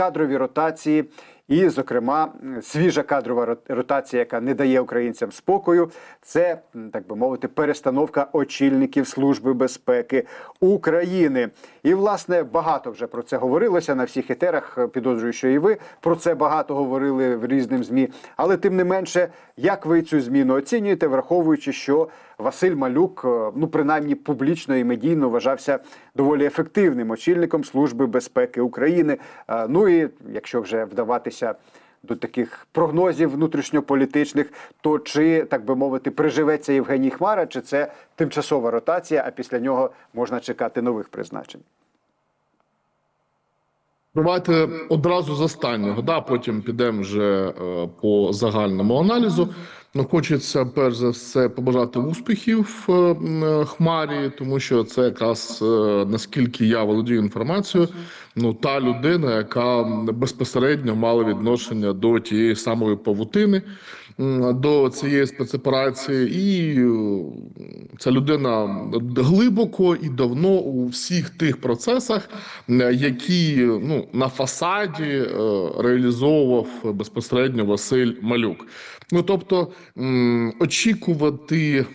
кадрові ротації. І, зокрема, свіжа кадрова ротація, яка не дає українцям спокою, це так би мовити, перестановка очільників Служби безпеки України. І, власне, багато вже про це говорилося на всіх етерах. Е, Підозрюю, що і ви про це багато говорили в різним змі. Але тим не менше, як ви цю зміну оцінюєте, враховуючи, що Василь Малюк, е, ну принаймні публічно і медійно вважався доволі ефективним очільником Служби безпеки України. Е, Ну і якщо вже вдаватися до таких прогнозів внутрішньополітичних, то чи так би мовити, приживеться Євгеній Хмара, чи це тимчасова ротація, а після нього можна чекати нових призначень? Давайте одразу з останнього, да, потім підемо вже е, по загальному аналізу. Ну, хочеться перш за все побажати успіхів е, м, Хмарі, тому що це якраз е, наскільки я володію інформацією, ну та людина, яка безпосередньо мала відношення до тієї самої павутини, до цієї спецоперації, і е, ця людина глибоко і давно у всіх тих процесах, е, які ну на фасаді е, реалізовував безпосередньо Василь Малюк. Ну тобто очікувати,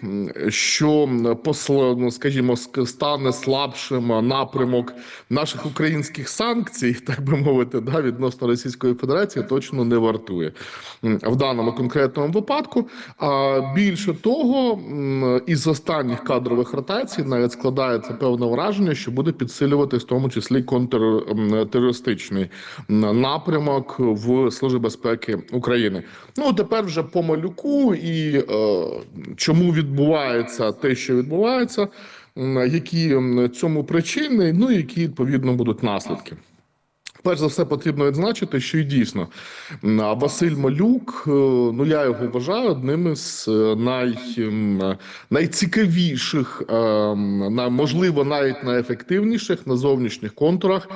що посла, ну, скажімо, стане слабшим напрямок наших українських санкцій, так би мовити, да, відносно Російської Федерації, точно не вартує в даному конкретному випадку. А більше того, із останніх кадрових ротацій навіть складається певне враження, що буде підсилюватись в тому числі контртерористичний напрямок в Службі безпеки України. Ну тепер вже по малюку і е, чому відбувається те, що відбувається, які цьому причини, ну і які відповідно будуть наслідки. Перш за все потрібно відзначити, що і дійсно Василь Малюк, е, ну я його вважаю одним із е, най, найцікавіших, е, можливо, навіть найефективніших на зовнішніх контурах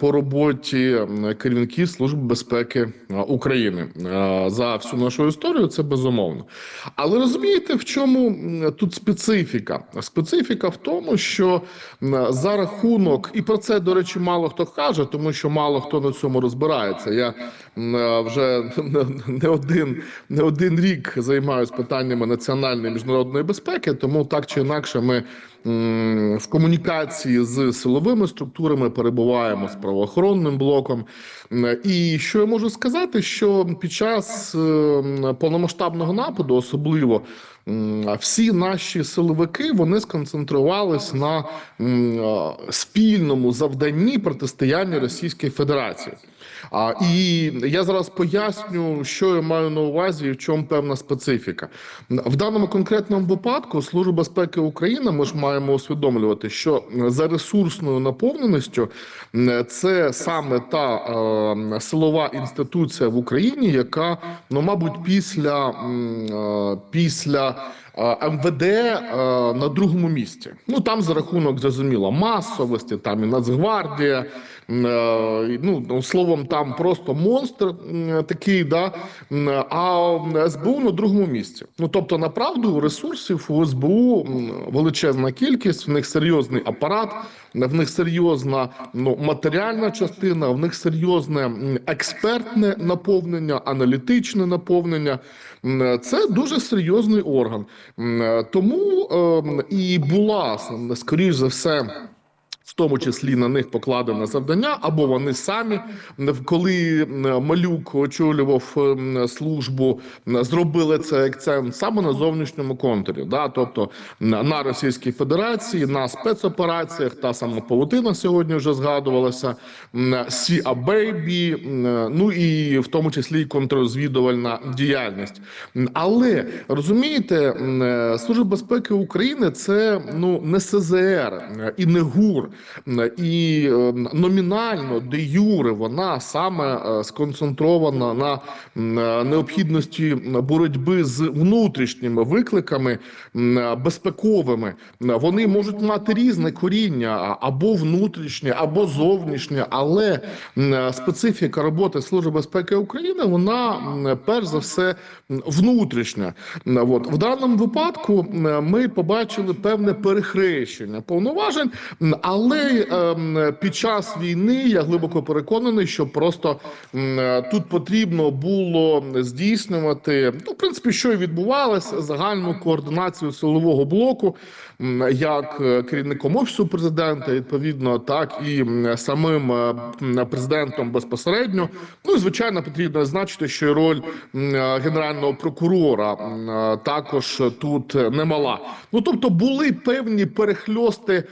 по роботі керівників Служби безпеки України за всю нашу історію. Це безумовно. Але розумієте, в чому тут специфіка? Специфіка в тому, що за рахунок, і про це, до речі, мало хто каже, тому що мало хто на цьому розбирається. Я е, вже не один, не один рік займаюся питаннями національної і міжнародної безпеки, тому так чи інакше ми в комунікації з силовими структурами перебуваємо з правоохоронним блоком. І що я можу сказати, що під час е, повномасштабного нападу, особливо всі наші силовики вони сконцентрувались на спільному завданні протистояння Російської Федерації. А і я зараз поясню, що я маю на увазі, і в чому певна специфіка. В даному конкретному випадку Служба безпеки України ми ж маємо усвідомлювати, що за ресурсною наповненістю це саме та е, силова інституція в Україні, яка ну мабуть після, е, після МВД на другому місці. Ну там за рахунок зрозуміло масовості, там і Нацгвардія. е, Ну ну, словом, там просто монстр такий, да а СБУ на другому місці. Ну тобто, направду ресурсів у СБУ величезна кількість, в них серйозний апарат, в них серйозна ну матеріальна частина, в них серйозне експертне наповнення, аналітичне наповнення. Це дуже серйозний орган. М, Тому ем, і була скоріш за все. Тому числі на них покладене завдання, або вони самі, коли малюк очолював службу, зробили це акцент саме на зовнішньому контурі, да, тобто на Російській Федерації, на спецопераціях, та сама павутина сьогодні вже згадувалася, Сі Бейбі, ну і в тому числі контррозвідувальна діяльність. Але розумієте, Служба безпеки України це ну не СЗР е, і не ГУР, і е, номінально де юре вона саме е, сконцентрована на е, необхідності боротьби з внутрішніми викликами безпековими. Вони можуть мати різне коріння або внутрішнє, або зовнішнє, але специфіка роботи Служби безпеки України вона перш за все внутрішня. От в даному випадку ми побачили певне перехрещення повноважень, але але ем, під час війни я глибоко переконаний, що просто тут потрібно було здійснювати, ну, в принципі, що і відбувалося, загальну координацію силового блоку, як е, керівником офісу президента, відповідно, так і самим е, президентом безпосередньо. Ну і звичайно, потрібно зазначити, що і роль е, генерального прокурора також тут немала. Ну тобто були певні перехльости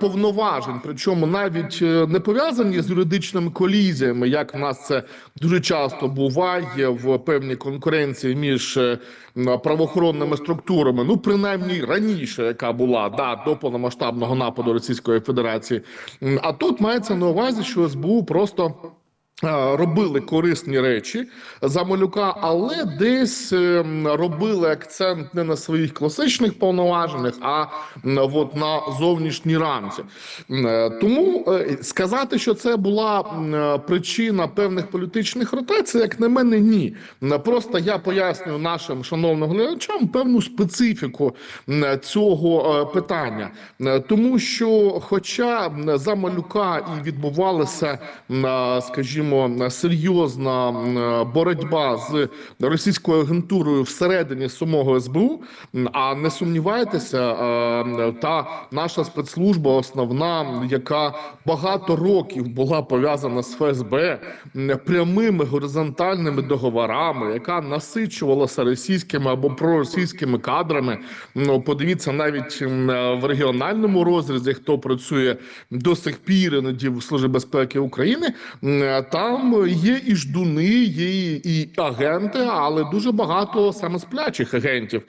повноважень, причому навіть е, не пов'язані з юридичними колізіями, як в нас це дуже часто буває в певній конкуренції між е, правоохоронними структурами. Ну принаймні раніше, яка була да до повномасштабного нападу Російської Федерації. А тут мається на увазі, що СБУ просто. Робили корисні речі за малюка, але десь ем, робили акцент не на своїх класичних повноваженнях, а от на зовнішній рамці. Е, Тому е, сказати, що це була е, причина певних політичних ротацій, як на мене, ні. Просто я пояснюю нашим шановним глядачам певну специфіку цього питання, тому що, хоча за малюка і відбувалася, м, е, скажімо, серйозна боротьба з російською агентурою всередині самого СБУ, а не сумнівайтеся, е, та наша спецслужба основна, яка багато років була пов'язана з ФСБ прямими горизонтальними договорами, яка насичувалася російськими або проросійськими кадрами. Ну подивіться навіть в регіональному розрізі, хто працює до сих пір іноді в Службі безпеки України. Там є і ждуни, є і- агенти, але дуже багато саме сплячих агентів,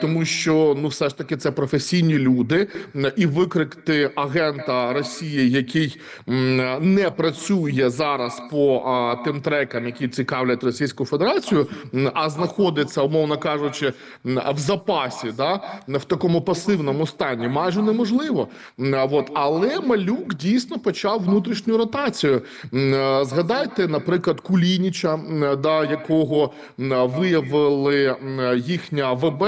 тому що ну все ж таки це професійні люди, і викрикти агента Росії, який не працює зараз по тим трекам, які цікавлять Російську Федерацію, а знаходиться, умовно кажучи, в запасі, да в такому пасивному стані, майже неможливо. От але малюк дійсно почав внутрішню ротацію. Е, Згадайте, наприклад, Кулініча, да якого виявили їхня ВБ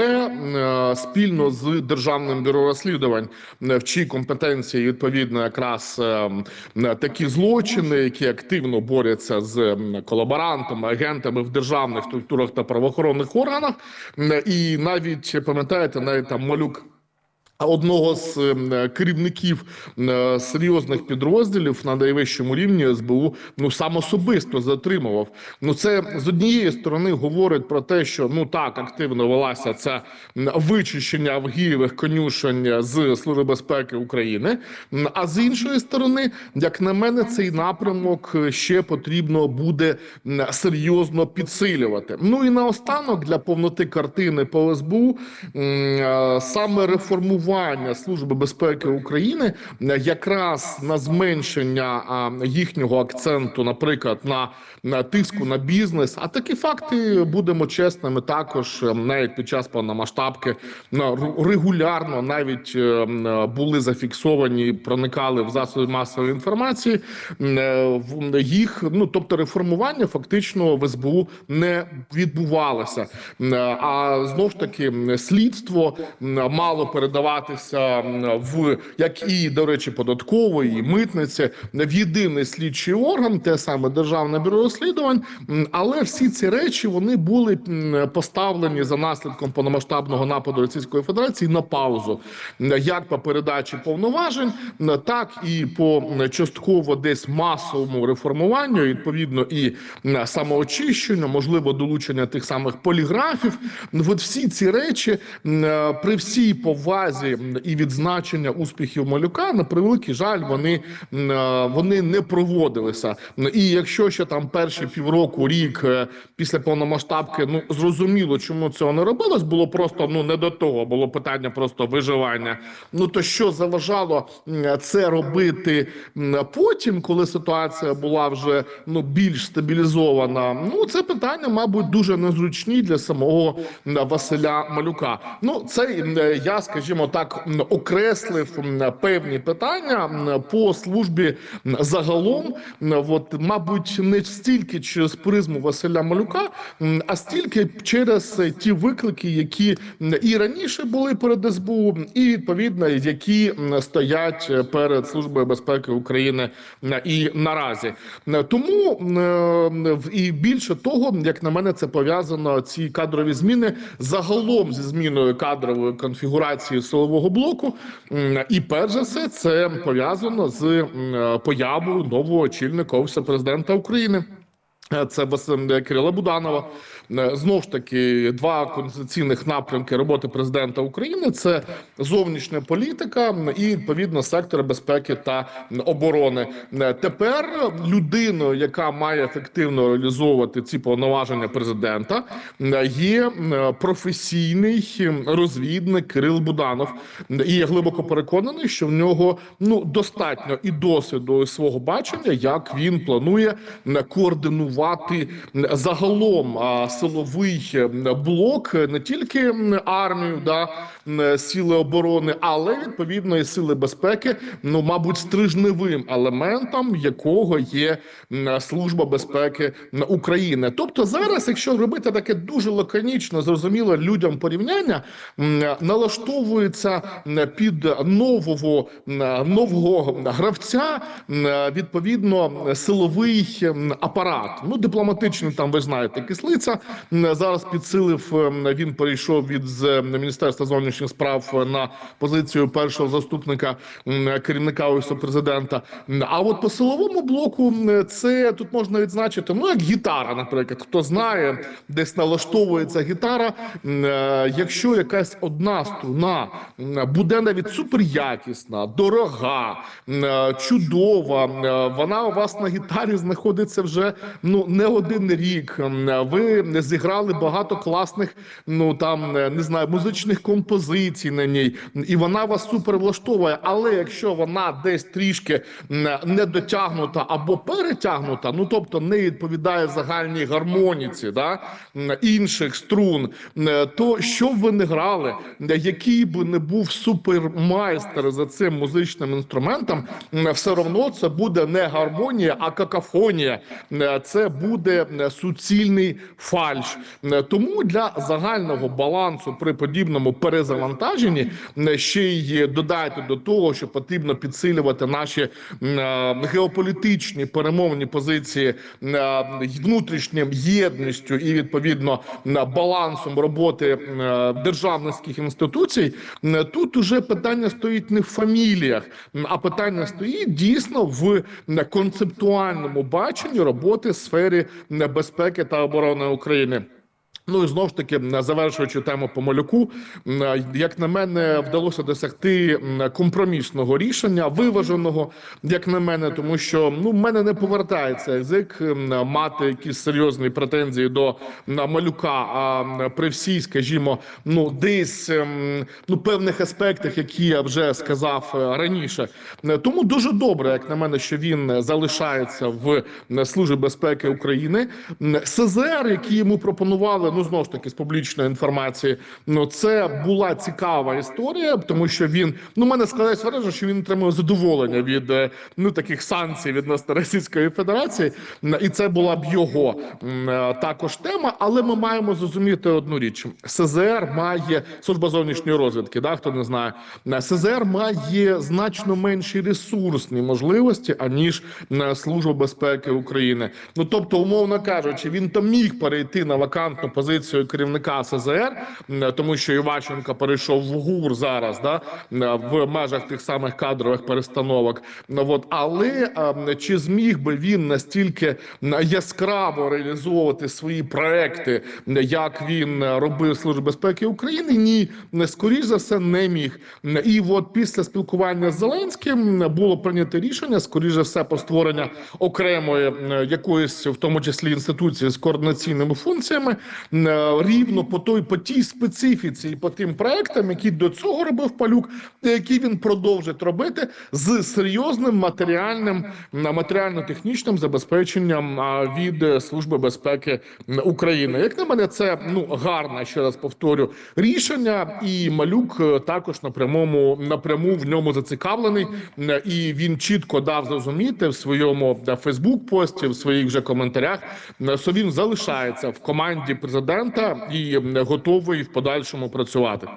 спільно з державним бюро розслідувань, в чій компетенції відповідно якраз е, такі злочини, які активно борються з колаборантами, агентами в державних структурах та правоохоронних органах. І навіть пам'ятаєте, навіть там малюк. Одного з ем, керівників е, серйозних підрозділів на найвищому рівні СБУ ну сам особисто затримував. Ну це з однієї сторони говорить про те, що ну так активно велася це вичищення авгієвих конюшень з Служби безпеки України. А з іншої сторони, як на мене, цей напрямок ще потрібно буде серйозно підсилювати. Ну і наостанок для повноти картини по СБУ е, саме реформування Служби безпеки України е, якраз на зменшення їхнього акценту, наприклад, на, тиску на бізнес. А такі факти будемо чесними. Також е, навіть під час повномасштабки регулярно навіть е, були зафіксовані, проникали в засоби масової інформації. Їх ну тобто реформування фактично в СБУ не відбувалося. А знов ж таки слідство мало передаватися м, в як і до речі, податкової і митниці в єдиний слідчий орган, те саме державне бюро розслідувань. Але всі ці речі вони були поставлені за наслідком повномасштабного нападу Російської Федерації на паузу, як по передачі повноважень, так і по частково десь масовому реформуванню, відповідно, і самоочищенню, можливо, долучення тих самих поліграфів. От всі ці речі при всій повазі м, і відзначення успіхів малюка на превеликий жаль, вони, е, вони не проводилися. І якщо ще там перші півроку, рік е, після повномасштабки, ну зрозуміло, чому цього не робилось, було просто ну не до того, було питання просто виживання. Ну то що заважало це робити потім, коли ситуація була вже ну більш стабілізована? Ну це питання, мабуть, дуже незручні для самого Василя Малюка. Ну це я, скажімо так, окреслив певні питання по службі загалом. От, мабуть, не стільки через призму Василя Малюка, а стільки через ті виклики, які і раніше були перед СБУ, і відповідно які стоять перед службою безпеки України і наразі. Тому і більше того, як на мене, це пов'язано ці кадрові зміни загалом зі зміною кадрової конфігурації силового блоку. І перш за все, це пов'язано з е, появою нового очільника офісу президента України. Це Василь Кирила Буданова. Е, Знову ж таки, два конституційних напрямки роботи президента України: це зовнішня політика і відповідно сектор безпеки та оборони. Е, Тепер людиною, яка має ефективно реалізовувати ці повноваження президента, є професійний розвідник Кирил Буданов. І я глибоко переконаний, що в нього ну достатньо і досвіду і свого бачення, як він планує координувати м, загалом силовий блок е, не тільки армію, да сили оборони, але відповідно і сили безпеки. Ну, мабуть, стрижневим елементом якого є служба безпеки України. Тобто, зараз, якщо робити таке дуже лаконічно, зрозуміло людям порівняння, налаштовується м, під нового нового гравця відповідно силовий апарат. Ну дипломатичний там ви знаєте, кислиця зараз підсилив. Він перейшов від з міністерства зовнішніх справ на позицію першого заступника керівника офісу президента. А от по силовому блоку це тут можна відзначити. Ну як гітара, наприклад, хто знає, десь налаштовується гітара. е, Якщо якась одна струна буде навіть суперякісна, дорога, е, чудова, е, вона у вас на гітарі знаходиться вже ну не один рік. Е, Ви зіграли багато класних, ну там е, не знаю, музичних композицій на ній, і вона вас супер влаштовує. Але якщо вона десь трішки не дотягнута або перетягнута, ну тобто не відповідає загальній гармоніці да, інших струн, то що б ви не грали, який би не був супермайстер за цим музичним інструментом, все одно це буде не гармонія, а какафонія. Це буде суцільний фальш. Тому для загального балансу при подібному перезавантаженні м, ще й додайте до того, що потрібно підсилювати наші е, геополітичні перемовні позиції е, внутрішнім єдністю і відповідно балансом роботи е, державницьких інституцій. Тут уже питання стоїть не в фаміліях, а питання стоїть дійсно в концептуальному баченні роботи в сфері безпеки та оборони України. Ну і знову ж таки, завершуючи тему по малюку, як на мене, вдалося досягти компромісного рішення, виваженого, як на мене, тому що ну в мене не повертається язик мати якісь серйозні претензії до малюка. А при всій, скажімо, ну десь ну певних аспектах, які я вже сказав е, раніше. Тому дуже добре, як на мене, що він залишається в службі безпеки України. СЗР, які йому пропонували, ну знову ж таки з публічної інформації. Ну це була цікава історія, тому що він ну мене складається враження, що він отримує задоволення від е, ну таких санкцій відносно Російської Федерації, і це була б його е, також тема. Але ми маємо зрозуміти одну річ: СЗР має служба зовнішньої розвідки. Да, хто не знає, Е, СЗР має значно менші ресурсні можливості аніж служба безпеки України. Ну тобто, умовно кажучи, він там міг перейти на вакантну позицію керівника СЗР, тому що Іващенко перейшов в ГУР зараз, да в межах тих самих кадрових перестановок. Ну, от але чи зміг би він настільки яскраво реалізовувати свої проекти, як він робив в Службі безпеки України? Ні, скоріш за все, не міг. І от після спілкування з Зеленським було прийнято рішення, скоріш за все, про створення окремої якоїсь, в тому числі інституції з координаційними функціями. Е, рівно по той по тій специфіці і по тим проектам, які до цього робив Палюк, які він продовжить робити з серйозним матеріальним матеріально-технічним забезпеченням від е, служби безпеки України. Як на мене, це ну гарне, ще раз повторю, рішення, і малюк е, також напрямому напряму в ньому зацікавлений, і він чітко дав зрозуміти в своєму е, Фейсбук-пості, в своїх вже коментарях, що він залишається в команді президента і м, готовий в подальшому працювати.